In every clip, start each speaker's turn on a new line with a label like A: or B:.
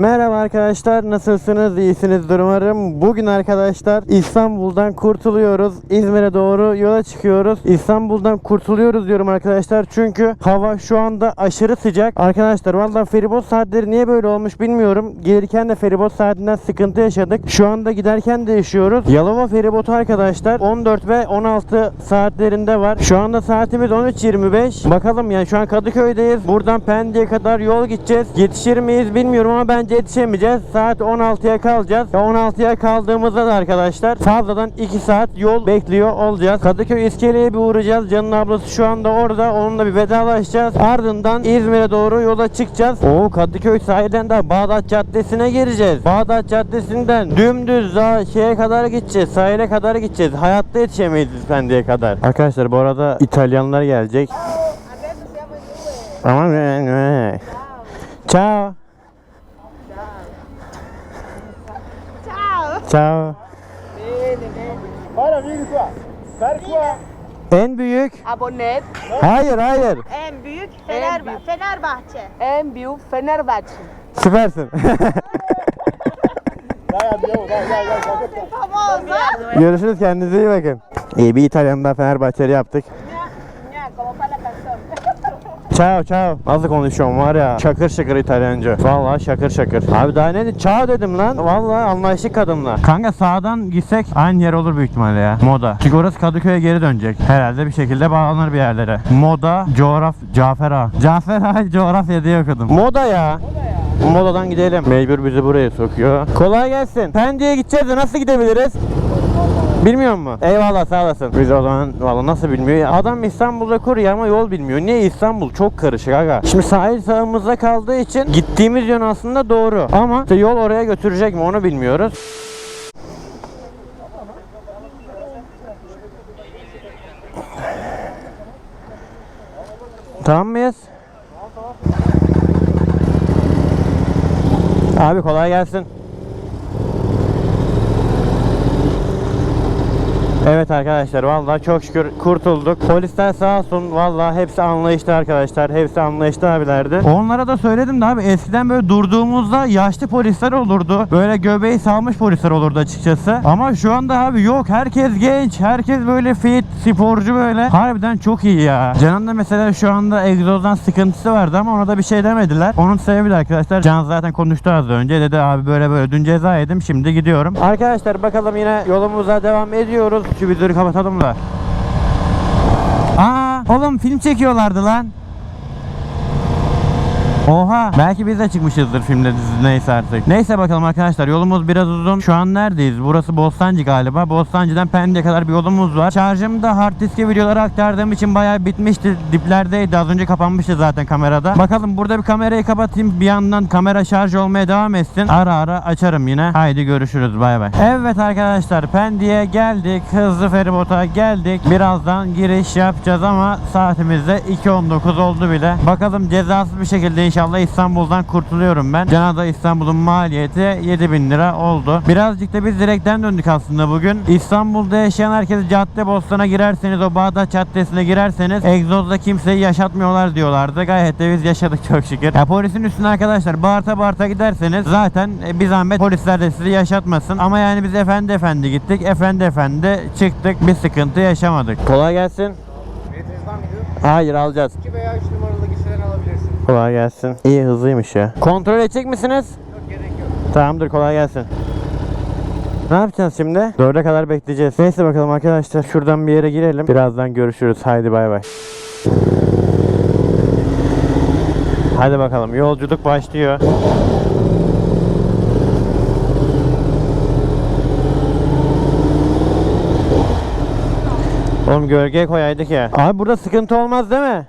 A: Merhaba arkadaşlar nasılsınız? İyisinizdir umarım. Bugün arkadaşlar İstanbul'dan kurtuluyoruz. İzmir'e doğru yola çıkıyoruz. İstanbul'dan kurtuluyoruz diyorum arkadaşlar. Çünkü hava şu anda aşırı sıcak. Arkadaşlar valla feribot saatleri niye böyle olmuş bilmiyorum. Gelirken de feribot saatinden sıkıntı yaşadık. Şu anda giderken de yaşıyoruz. Yalova feribotu arkadaşlar 14 ve 16 saatlerinde var. Şu anda saatimiz 13.25 bakalım yani şu an Kadıköy'deyiz. Buradan Pendik'e kadar yol gideceğiz. Yetişir miyiz bilmiyorum ama bence yetişemeyeceğiz. Saat 16'ya kalacağız. Ve 16'ya kaldığımızda da arkadaşlar fazladan 2 saat yol bekliyor olacağız. Kadıköy iskeleye bir uğrayacağız. Can'ın ablası şu anda orada. Onunla bir vedalaşacağız. Ardından İzmir'e doğru yola çıkacağız. Oo Kadıköy sahilden de Bağdat Caddesi'ne gireceğiz. Bağdat Caddesi'nden dümdüz daha şeye kadar gideceğiz. Sahile kadar gideceğiz. Hayatta yetişemeyiz Pendik'e kadar. Arkadaşlar bu arada İtalyanlar gelecek. Ama Ciao.
B: Ciao.
A: Ciao.
C: Guarda, vieni qua. Per qua.
A: En büyük.
B: Abonet.
A: Hayır hayır.
B: En büyük Fenerba Fenerbahçe.
D: En büyük Fenerbahçe.
A: Süpersin. Görüşürüz kendinize iyi bakın. İyi bir İtalyan'da Fenerbahçeli yaptık. Ciao ciao. Nasıl konuşuyorum var ya şakır şakır İtalyanca. Vallahi şakır şakır. Abi daha ne? Ciao dedim lan. Vallahi anlayışlı kadınla. Kanka sağdan gitsek aynı yer olur büyük ihtimalle ya. Moda. Çünkü orası Kadıköy'e geri dönecek. Herhalde bir şekilde bağlanır bir yerlere. Moda, coğraf, Cafer Ağa. Cafer Ağa coğrafya diye okudum. Moda ya. Modadan gidelim. Mecbur bizi buraya sokuyor. Kolay gelsin. Pendik'e gideceğiz de nasıl gidebiliriz? Bilmiyor mu? Eyvallah sağ olasın. Biz o zaman valla nasıl bilmiyor? Ya Adam İstanbul'da kuruyor ama yol bilmiyor. Niye İstanbul? Çok karışık aga. Şimdi sahil sağımızda kaldığı için gittiğimiz yön aslında doğru. Ama işte yol oraya götürecek mi onu bilmiyoruz. Tamam mıyız? Abi kolay gelsin. Evet arkadaşlar vallahi çok şükür kurtulduk. Polisler sağ olsun vallahi hepsi anlayışlı arkadaşlar. Hepsi anlayışlı abilerdi. Onlara da söyledim de abi eskiden böyle durduğumuzda yaşlı polisler olurdu. Böyle göbeği salmış polisler olurdu açıkçası. Ama şu anda abi yok. Herkes genç. Herkes böyle fit, sporcu böyle. Harbiden çok iyi ya. Can'ın da mesela şu anda egzozdan sıkıntısı vardı ama ona da bir şey demediler. Onun sebebi de arkadaşlar Can zaten konuştu az önce. Dedi abi böyle böyle dün ceza yedim şimdi gidiyorum. Arkadaşlar bakalım yine yolumuza devam ediyoruz. Şu videoyu kapatalım da. Aa, oğlum film çekiyorlardı lan. Oha belki biz de çıkmışızdır filmde dizide neyse artık. Neyse bakalım arkadaşlar yolumuz biraz uzun. Şu an neredeyiz? Burası Bostancı galiba. Bostancı'dan Pendik'e kadar bir yolumuz var. Şarjımı da hard diske videoları aktardığım için bayağı bitmişti. Diplerdeydi. Az önce kapanmıştı zaten kamerada. Bakalım burada bir kamerayı kapatayım. Bir yandan kamera şarj olmaya devam etsin. Ara ara açarım yine. Haydi görüşürüz. Bay bay. Evet arkadaşlar Pendik'e geldik. Hızlı feribota geldik. Birazdan giriş yapacağız ama saatimizde 2.19 oldu bile. Bakalım cezasız bir şekilde inşallah İstanbul'dan kurtuluyorum ben. Canada İstanbul'un maliyeti 7000 lira oldu. Birazcık da biz direkten döndük aslında bugün. İstanbul'da yaşayan herkes cadde bostana girerseniz o Bağdat Caddesi'ne girerseniz egzozda kimseyi yaşatmıyorlar diyorlardı. Gayet de biz yaşadık çok şükür. Ya polisin üstüne arkadaşlar bağırta bağırta giderseniz zaten bir zahmet polisler de sizi yaşatmasın. Ama yani biz efendi efendi gittik. Efendi efendi çıktık. Bir sıkıntı yaşamadık. Kolay gelsin. Hayır alacağız.
C: 2 veya 3 numaralı.
A: Kolay gelsin. İyi hızlıymış ya. Kontrol edecek misiniz?
C: Yok gerek yok.
A: Tamamdır kolay gelsin. Ne yapacağız şimdi? Dörde kadar bekleyeceğiz. Neyse bakalım arkadaşlar şuradan bir yere girelim. Birazdan görüşürüz. Haydi bay bay. Hadi bakalım yolculuk başlıyor. Oğlum gölgeye koyaydık ya. Abi burada sıkıntı olmaz değil mi?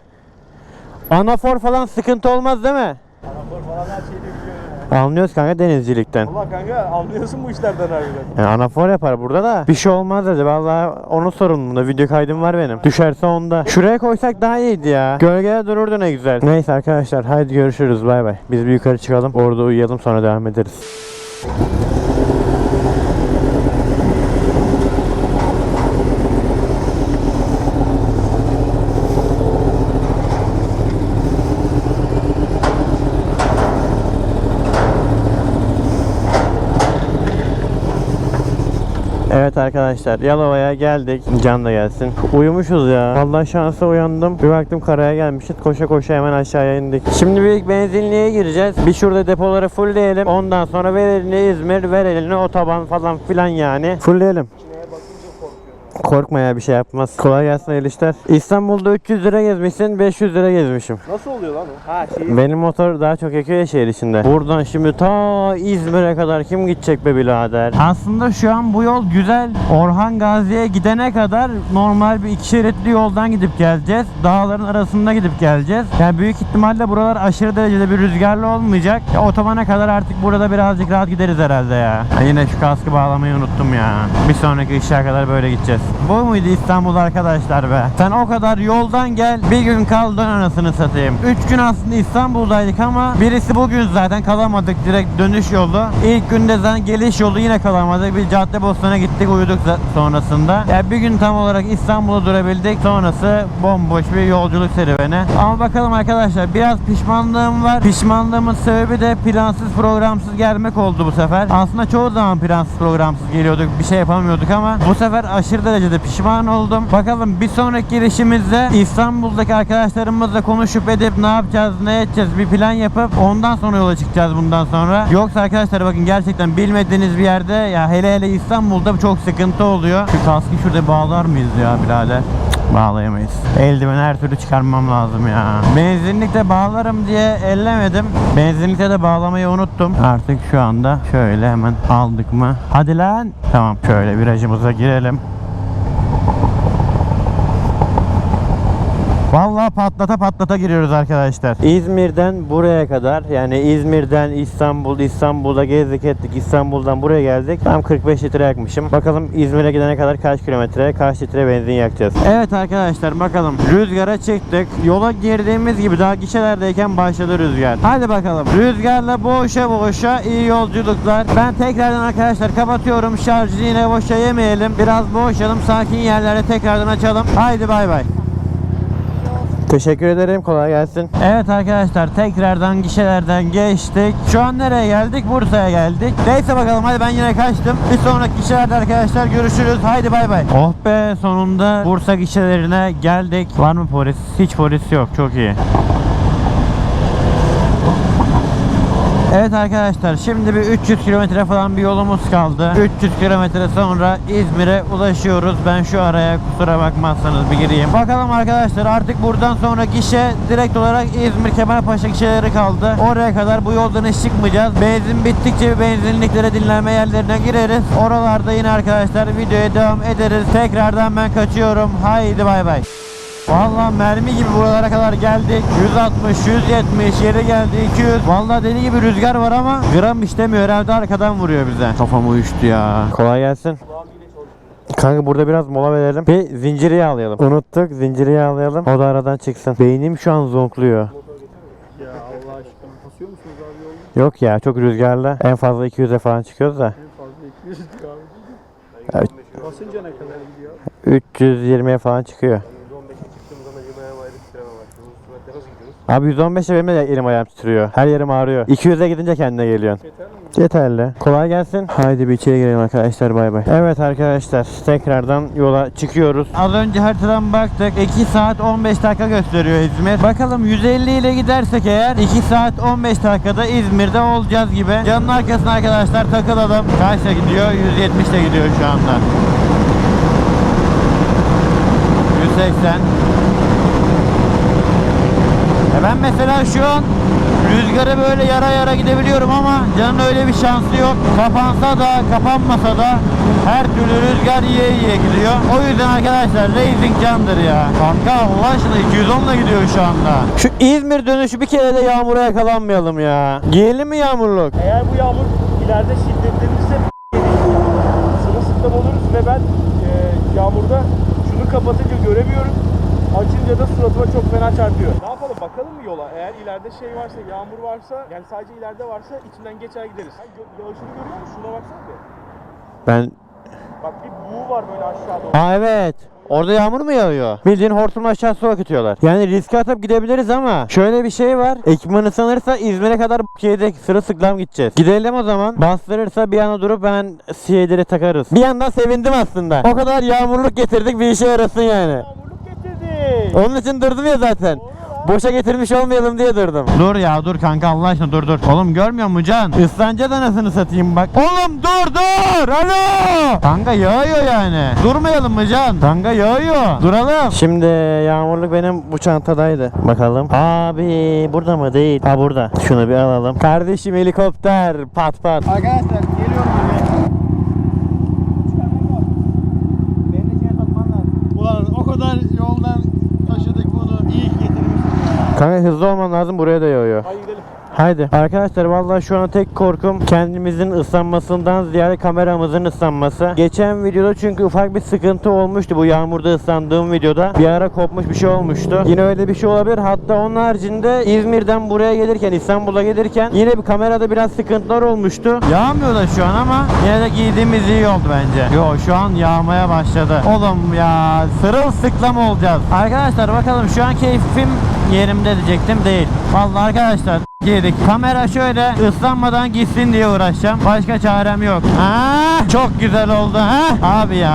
A: Anafor falan sıkıntı olmaz değil mi?
C: Anafor falan her şeyi biliyor ya.
A: Anlıyoruz kanka denizcilikten.
C: Valla kanka anlıyorsun bu işlerden harbiden.
A: Yani anafor yapar burada da. Bir şey olmaz dedi. Vallahi onun sorumluluğunda. Video kaydım var benim. Düşerse onda. Şuraya koysak daha iyiydi ya. Gölgede dururdu ne güzel. Neyse arkadaşlar haydi görüşürüz. Bay bay. Biz bir yukarı çıkalım. Orada uyuyalım sonra devam ederiz. Evet arkadaşlar Yalova'ya geldik. Can da gelsin. Uyumuşuz ya. Vallahi şansa uyandım. Bir baktım karaya gelmişiz. Koşa koşa hemen aşağıya indik. Şimdi büyük benzinliğe gireceğiz. Bir şurada depoları fullleyelim. Ondan sonra ver eline İzmir, ver eline otoban falan filan yani. Fullleyelim. Korkma ya bir şey yapmaz. Kolay gelsin hayırlı işler. İstanbul'da 300 lira gezmişsin, 500 lira gezmişim.
C: Nasıl oluyor lan o? Ha şey.
A: Benim motor daha çok yakıyor ya şehir içinde. Buradan şimdi ta İzmir'e kadar kim gidecek be birader? Aslında şu an bu yol güzel. Orhan Gazi'ye gidene kadar normal bir iki şeritli yoldan gidip geleceğiz. Dağların arasında gidip geleceğiz. Yani büyük ihtimalle buralar aşırı derecede bir rüzgarlı olmayacak. Ya otobana kadar artık burada birazcık rahat gideriz herhalde ya. Ya Yine şu kaskı bağlamayı unuttum ya. Bir sonraki ışığa kadar böyle gideceğiz. Bu muydu İstanbul arkadaşlar be? Sen o kadar yoldan gel bir gün kal dön anasını satayım. 3 gün aslında İstanbul'daydık ama birisi bugün zaten kalamadık direkt dönüş yolu. İlk günde zaten geliş yolu yine kalamadık. Bir Caddebostan'a gittik uyuduk sonrasında. Ya bir gün tam olarak İstanbul'da durabildik. Sonrası bomboş bir yolculuk serüveni. Ama bakalım arkadaşlar biraz pişmanlığım var. Pişmanlığımın sebebi de plansız programsız gelmek oldu bu sefer. Aslında çoğu zaman plansız programsız geliyorduk. Bir şey yapamıyorduk ama bu sefer aşırı derecede pişman oldum. Bakalım bir sonraki girişimizde İstanbul'daki arkadaşlarımızla konuşup edip ne yapacağız, ne edeceğiz bir plan yapıp ondan sonra yola çıkacağız bundan sonra. Yoksa arkadaşlar bakın gerçekten bilmediğiniz bir yerde ya hele hele İstanbul'da çok sıkıntı oluyor. Şu kaskı şurada bağlar mıyız ya birader? Bağlayamayız. Eldiven her türlü çıkarmam lazım ya. Benzinlikte bağlarım diye ellemedim. Benzinlikte de bağlamayı unuttum. Artık şu anda şöyle hemen aldık mı? Hadi lan. Tamam şöyle virajımıza girelim. Vallahi patlata patlata giriyoruz arkadaşlar. İzmir'den buraya kadar yani İzmir'den İstanbul, İstanbul'da gezdik ettik. İstanbul'dan buraya geldik. Tam 45 litre yakmışım. Bakalım İzmir'e gidene kadar kaç kilometre, kaç litre benzin yakacağız. Evet arkadaşlar bakalım. Rüzgara çıktık. Yola girdiğimiz gibi daha gişelerdeyken başladı rüzgar. Hadi bakalım. Rüzgarla boğuşa boğuşa iyi yolculuklar. Ben tekrardan arkadaşlar kapatıyorum. Şarjı yine boşa yemeyelim. Biraz boğuşalım. Sakin yerlere tekrardan açalım. Haydi bay bay. Teşekkür ederim. Kolay gelsin. Evet arkadaşlar tekrardan gişelerden geçtik. Şu an nereye geldik? Bursa'ya geldik. Neyse bakalım hadi ben yine kaçtım. Bir sonraki gişelerde arkadaşlar görüşürüz. Haydi bay bay. Oh be sonunda Bursa gişelerine geldik. Var mı polis? Hiç polis yok. Çok iyi. Evet arkadaşlar şimdi bir 300 kilometre falan bir yolumuz kaldı. 300 kilometre sonra İzmir'e ulaşıyoruz. Ben şu araya kusura bakmazsanız bir gireyim. Bakalım arkadaşlar artık buradan sonra gişe direkt olarak İzmir Kemalpaşa gişeleri kaldı. Oraya kadar bu yoldan hiç çıkmayacağız. Benzin bittikçe benzinliklere dinlenme yerlerine gireriz. Oralarda yine arkadaşlar videoya devam ederiz. Tekrardan ben kaçıyorum. Haydi bay bay. Vallahi mermi gibi buralara kadar geldik. 160, 170, yeri geldi 200. Vallahi deli gibi rüzgar var ama gram işlemiyor herhalde arkadan vuruyor bize. Kafam uyuştu ya. Kolay gelsin. Kanka burada biraz mola verelim. Bir zinciri yağlayalım. Unuttuk zinciri yağlayalım. O da aradan çıksın. Beynim şu an zonkluyor.
C: Ya Allah aşkına. Basıyor musunuz abi yolda?
A: Yok ya çok rüzgarlı. En fazla 200'e falan çıkıyoruz da.
C: En fazla 200 diyor abi.
A: Evet.
C: Basınca ne kadar gidiyor?
A: 320'ye falan çıkıyor.
C: 115'e çıktığım zaman elim ayağım ayrı titreme var. Bu süratte nasıl gidiyoruz?
A: Abi 115'e benim de elim ayağım titriyor. Her yerim ağrıyor. 200'e gidince kendine geliyorsun.
C: Yeter mi?
A: Yeterli. Kolay gelsin. Haydi bir içeri girelim arkadaşlar bay bay. Evet arkadaşlar tekrardan yola çıkıyoruz. Az önce haritadan baktık. 2 saat 15 dakika gösteriyor İzmir. Bakalım 150 ile gidersek eğer 2 saat 15 dakikada İzmir'de olacağız gibi. Canın arkasına arkadaşlar takılalım. Kaçta gidiyor? 170 ile gidiyor şu anda. 180. Mesela şu an rüzgarı böyle yara yara gidebiliyorum ama canın öyle bir şansı yok. Kapansa da kapanmasa da her türlü rüzgar yiye yiye gidiyor. O yüzden arkadaşlar racing candır ya. Kanka Allah aşkına 210 ile gidiyor şu anda. Şu İzmir dönüşü bir kere de yağmura yakalanmayalım ya. Giyelim mi yağmurluk?
C: Eğer bu yağmur ileride şiddetlenirse sırılsıklam oluruz ve ben e, yağmurda şunu kapatınca göremiyorum. Açınca da suratıma çok fena çarpıyor. Ne yapalım bakalım mı yola? Eğer ileride şey varsa, yağmur varsa, yani sadece ileride varsa içinden geçer gideriz. Sen gö- yağışını görüyor musun? Şuna baksana bir.
A: Ben...
C: Bak bir buğu var böyle aşağıda.
A: Aa evet. Orada yağmur mu yağıyor? Bildiğin hortumla aşağı su akıtıyorlar. Yani riske atıp gidebiliriz ama şöyle bir şey var. Ekipman ısınırsa İzmir'e kadar şeyde sırılsıklam gideceğiz. Gidelim o zaman. Bastırırsa bir yana durup hemen CD'leri takarız. Bir yandan sevindim aslında. O kadar yağmurluk getirdik bir işe yarasın yani. Onun için durdum ya zaten. Boşa getirmiş olmayalım diye durdum. Dur ya dur kanka Allah aşkına dur dur. Oğlum görmüyor musun Can? Islanacağız anasını satayım bak. Oğlum dur dur. Alo. Kanka yağıyor yani. Durmayalım mı Can? Kanka yağıyor. Duralım. Şimdi yağmurluk benim bu çantadaydı. Bakalım. Abi burada mı? Değil. Ha burada. Şunu bir alalım. Kardeşim helikopter. Pat pat.
C: Arkadaşlar geliyorum.
E: Ulan o kadar yoldan taşıdık bunu. İyi ki getirmişsin.
A: Kanka hızlı olman lazım buraya da yağıyor.
C: Gidelim.
A: Haydi. Arkadaşlar vallahi şu an tek korkum kendimizin ıslanmasından ziyade kameramızın ıslanması. Geçen videoda çünkü ufak bir sıkıntı olmuştu bu yağmurda ıslandığım videoda. Bir ara kopmuş bir şey olmuştu. Yine öyle bir şey olabilir. Hatta onun haricinde İzmir'den buraya gelirken İstanbul'a gelirken yine bir kamerada biraz sıkıntılar olmuştu. Yağmıyor da şu an ama yine de giydiğimiz iyi oldu bence. Yo şu an yağmaya başladı. Oğlum ya sırılsıklam olacağız. Arkadaşlar bakalım şu an keyfim yerimde diyecektim değil. Vallahi arkadaşlar Yedik. Kamera şöyle ıslanmadan gitsin diye uğraşacağım. Başka çarem yok. Ha, çok güzel oldu ha. Abi ya.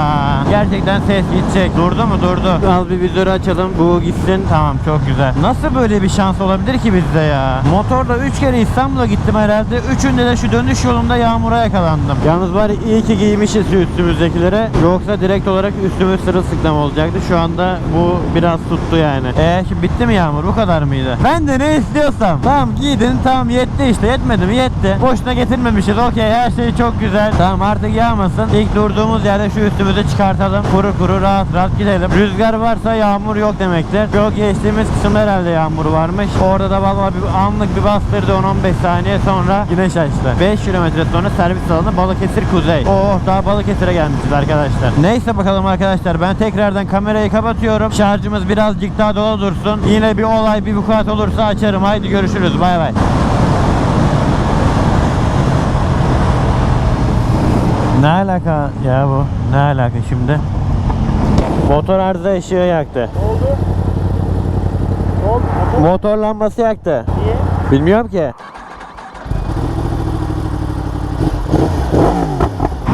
A: Gerçekten ses gidecek. Durdu mu? Durdu. Az bir vizörü açalım. Bu gitsin. Tamam çok güzel. Nasıl böyle bir şans olabilir ki bizde ya? Motorla 3 kere İstanbul'a gittim herhalde. Üçünde de şu dönüş yolunda yağmura yakalandım. Yalnız ya, iyi ki giymişiz üstümüzdekilere. Yoksa direkt olarak üstümüz sırılsıklam olacaktı. Şu anda bu biraz tuttu yani. E şimdi bitti mi yağmur? Bu kadar mıydı? Ben de ne istiyorsam. Tamam giydin. Tamam yetti işte. Yetmedi mi? Yetti. Boşuna getirmemişiz. Okey her şey çok güzel. Tamam artık yağmasın. İlk durduğumuz yerde şu üstümüzü çıkartalım. Kuru kuru rahat rahat gidelim. Rüzgar varsa yağmur yok demektir. Yok geçtiğimiz kısımda herhalde yağmur varmış. Orada da vallahi bir anlık bir bastırdı 10-15 saniye sonra güneş açtı. 5 kilometre sonra servis alanı Balıkesir Kuzey. Oh daha Balıkesir'e gelmişiz arkadaşlar. Neyse bakalım arkadaşlar ben tekrardan kamerayı kapatıyorum. Şarjımız birazcık daha dolu dursun. Yine bir olay bir vukuat olursa açarım. Haydi görüşürüz. Bay bay. Ne alaka ya bu? Ne alaka şimdi? Motor arıza ışığı yaktı.
C: Ne oldu? Ne oldu? Motor
A: Motor lambası yaktı.
C: niye?
A: Bilmiyorum ki.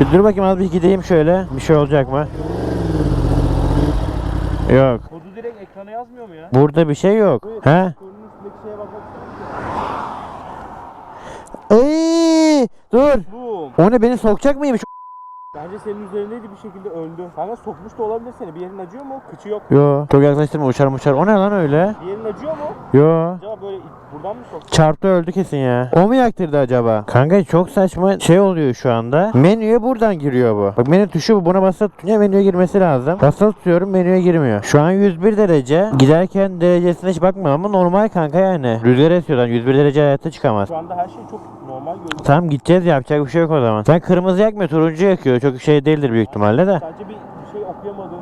A: Bir dur bakayım az bir gideyim şöyle. Bir şey olacak mı? Yok.
C: Kodu direkt ekrana yazmıyor mu ya?
A: Burada bir şey yok. He? Ey, dur. O ne beni sokacak mıymış?
C: Bence senin üzerindeydi bir şekilde öldü. Kanka sokmuş da olabilir seni. Bir yerin acıyor mu? Kıçı yok.
A: Yo. Çok yaklaştırma uçar uçar. O ne lan öyle?
C: Bir yerin acıyor mu?
A: Yo.
C: Acaba böyle buradan mı soktu?
A: Çarptı öldü kesin ya. O mu yaktırdı acaba? Kanka çok saçma şey oluyor şu anda. Menüye buradan giriyor bu. Bak menü tuşu bu. Buna basılı tutunca menüye girmesi lazım. Basılı tutuyorum menüye girmiyor. Şu an 101 derece. Giderken derecesine hiç bakmıyorum ama normal kanka yani. Rüzgar esiyordan 101 derece hayatta çıkamaz.
C: Şu anda her şey çok normal görünüyor.
A: Tamam gideceğiz yapacak bir şey yok o zaman. Sen kırmızı yakmıyor turuncu yakıyor. Çok şey değildir büyük ihtimalle de.
C: Sadece bir şey gösteriyor.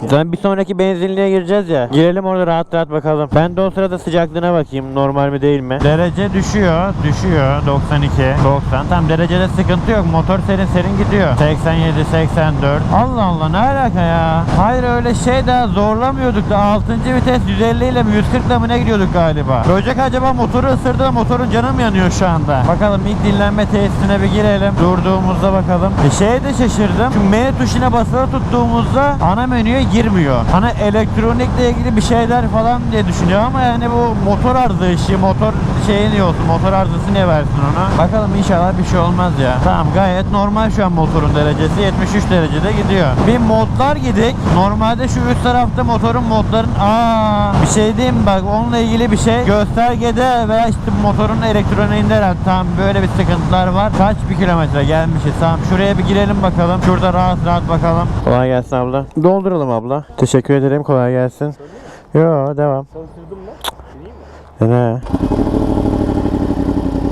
A: Zaten bir sonraki benzinliğe gireceğiz ya. Girelim orada rahat rahat bakalım. Ben de o sırada sıcaklığına bakayım. Normal mi değil mi? Derece düşüyor. Düşüyor. 92, 90. Tam derecede sıkıntı yok. Motor serin serin gidiyor. 87, 84. Allah Allah ne alaka ya? Hayır öyle şey daha zorlamıyorduk da 6. vites 150 ile mi 140 ile mi ne gidiyorduk galiba? Böcek acaba motoru ısırdı da motorun canı mı yanıyor şu anda? Bakalım ilk dinlenme tesisine bir girelim. Durduğumuzda bakalım. E şeye de şaşırdım. Şu menü tuşuna basılı tuttuğumuzda ana menüye girmiyor. Hani elektronikle ilgili bir şeyler falan diye düşünüyor ama yani bu motor arıza işi, motor şeyi niye olsun, motor arızası niye versin ona? Bakalım inşallah bir şey olmaz ya. Tamam gayet normal şu an motorun derecesi 73 derecede gidiyor. Bir modlar gidik. Normalde şu üst tarafta motorun modların aa bir şey diyeyim bak onunla ilgili bir şey göstergede veya işte motorun elektroniğinde herhalde tamam böyle bir sıkıntılar var. Kaç bir kilometre gelmişiz tamam şuraya bir girelim bakalım. Şurada rahat rahat bakalım. Kolay gelsin abla. Dolduralım abla. Teşekkür ederim kolay gelsin. Yo devam.
C: Çalıştırdım mı? Deneyeyim mi?
A: Ne?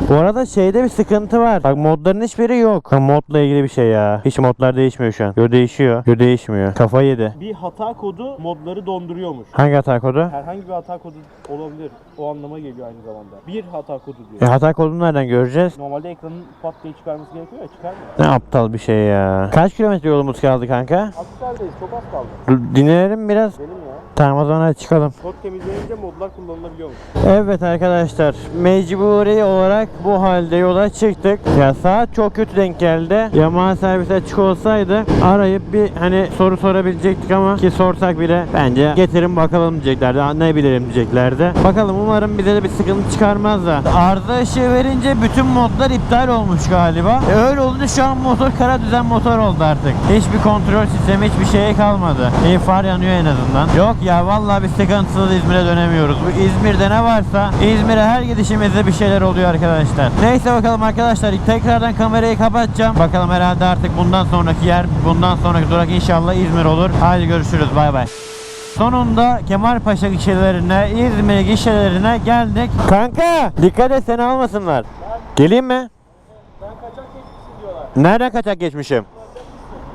A: Bu arada şeyde bir sıkıntı var. Bak modların hiçbiri yok. Ha, modla ilgili bir şey ya. Hiç modlar değişmiyor şu an. Yo değişiyor. Yo değişmiyor. Kafayı yedi.
C: Bir hata kodu modları donduruyormuş.
A: Hangi hata kodu?
C: Herhangi bir hata kodu olabilir. O anlama geliyor aynı zamanda. Bir hata kodu
A: E,
C: diyor.
A: hata kodunu nereden göreceğiz?
C: Normalde ekranın pat diye çıkarması gerekiyor ya çıkarmıyor.
A: Ne aptal bir şey ya. Kaç kilometre yolumuz kaldı kanka?
C: Aksar'dayız çok az kaldı.
A: Dur, Dinleyelim biraz.
C: Benim ya.
A: Tamam o zaman çıkalım.
C: Kod temizlenince modlar kullanılabiliyormuş.
A: Evet arkadaşlar mecburi olarak bu halde yola çıktık. Ya saat çok kötü denk geldi. Yamaha servis açık olsaydı arayıp bir hani soru sorabilecektik ama ki sorsak bile bence getirin bakalım diyeceklerdi. "Aa, Ne bilirim diyeceklerdi. Bakalım umarım bize de bir sıkıntı çıkarmaz da. Arıza ışığı verince bütün modlar iptal olmuş galiba. E öyle olunca şu an motor kara düzen motor oldu artık. Hiçbir kontrol sistemi hiçbir şeye kalmadı. İyi far yanıyor en azından. Yok ya vallahi bir sıkıntısız İzmir'e dönemiyoruz. Bu İzmir'de ne varsa İzmir'e her gidişimizde bir şeyler oluyor arkadaşlar. Neyse bakalım arkadaşlar tekrardan kamerayı kapatacağım. Bakalım herhalde artık bundan sonraki yer bundan sonraki durak inşallah İzmir olur. Hadi görüşürüz bay bay. Sonunda Kemalpaşa gişelerine, İzmir gişelerine geldik. Kanka dikkat et seni almasınlar. Geleyim mi?
C: Ben kaçak geçmişsin diyorlar.
A: Nereden kaçak geçmişim?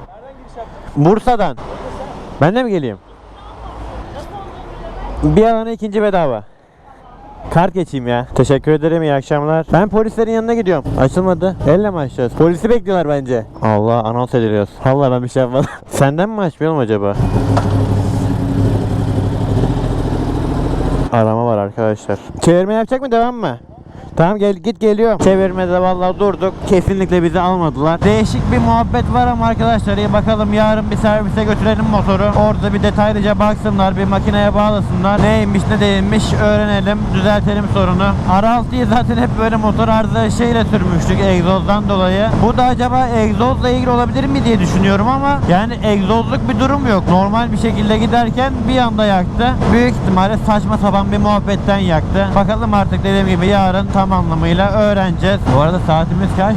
C: Nereden giriş yaptın?
A: Bursa'dan. Ben de mi geleyim? Bir alana ikinci bedava. Kart geçeyim ya. Teşekkür ederim iyi akşamlar. Ben polislerin yanına gidiyorum. Açılmadı. Elle mi açacağız? Polisi bekliyorlar bence. Allah anons ediliyoruz. Allah ben bir şey yapmadım. Senden mi açmayalım acaba? Arama var arkadaşlar. Çevirme yapacak mı devam mı? Tamam gel git geliyor. Çevirmede vallahi durduk. Kesinlikle bizi almadılar. Değişik bir muhabbet var ama arkadaşlar iyi bakalım yarın bir servise götürelim motoru. Orada bir detaylıca baksınlar, bir makineye bağlasınlar. Neymiş ne değilmiş öğrenelim, düzeltelim sorunu. R6'yı zaten hep böyle motor arıza şeyle sürmüştük egzozdan dolayı. Bu da acaba egzozla ilgili olabilir mi diye düşünüyorum ama yani egzozluk bir durum yok. Normal bir şekilde giderken bir anda yaktı. Büyük ihtimalle saçma sapan bir muhabbetten yaktı. Bakalım artık dediğim gibi yarın tam anlamıyla öğreneceğiz. Bu arada saatimiz kaç?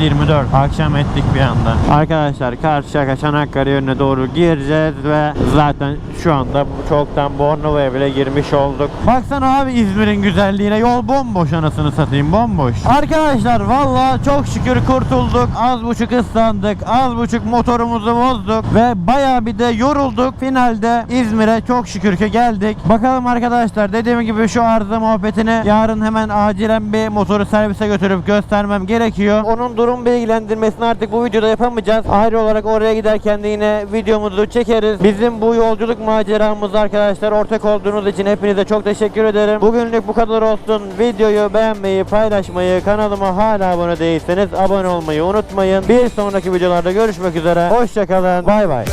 A: 9.24. Akşam ettik bir anda. Arkadaşlar Karşıyaka Çanakkale yönüne doğru gireceğiz ve zaten şu anda çoktan Bornova'ya bile girmiş olduk. Baksana abi İzmir'in güzelliğine yol bomboş anasını satayım bomboş. Arkadaşlar valla çok şükür kurtulduk. Az buçuk ıslandık. Az buçuk motorumuzu bozduk ve bayağı bir de yorulduk. Finalde İzmir'e çok şükür ki geldik. Bakalım arkadaşlar dediğim gibi şu arıza muhabbetini yarın hemen acilen bir motoru servise götürüp göstermem gerekiyor. Onun durum bilgilendirmesini artık bu videoda yapamayacağız. Ayrı olarak oraya giderken de yine videomuzu çekeriz. Bizim bu yolculuk maceramızda arkadaşlar ortak olduğunuz için hepinize çok teşekkür ederim. Bugünlük bu kadar olsun. Videoyu beğenmeyi, paylaşmayı, kanalıma hala abone değilseniz abone olmayı unutmayın. Bir sonraki videolarda görüşmek üzere. Hoşçakalın. Bay bay.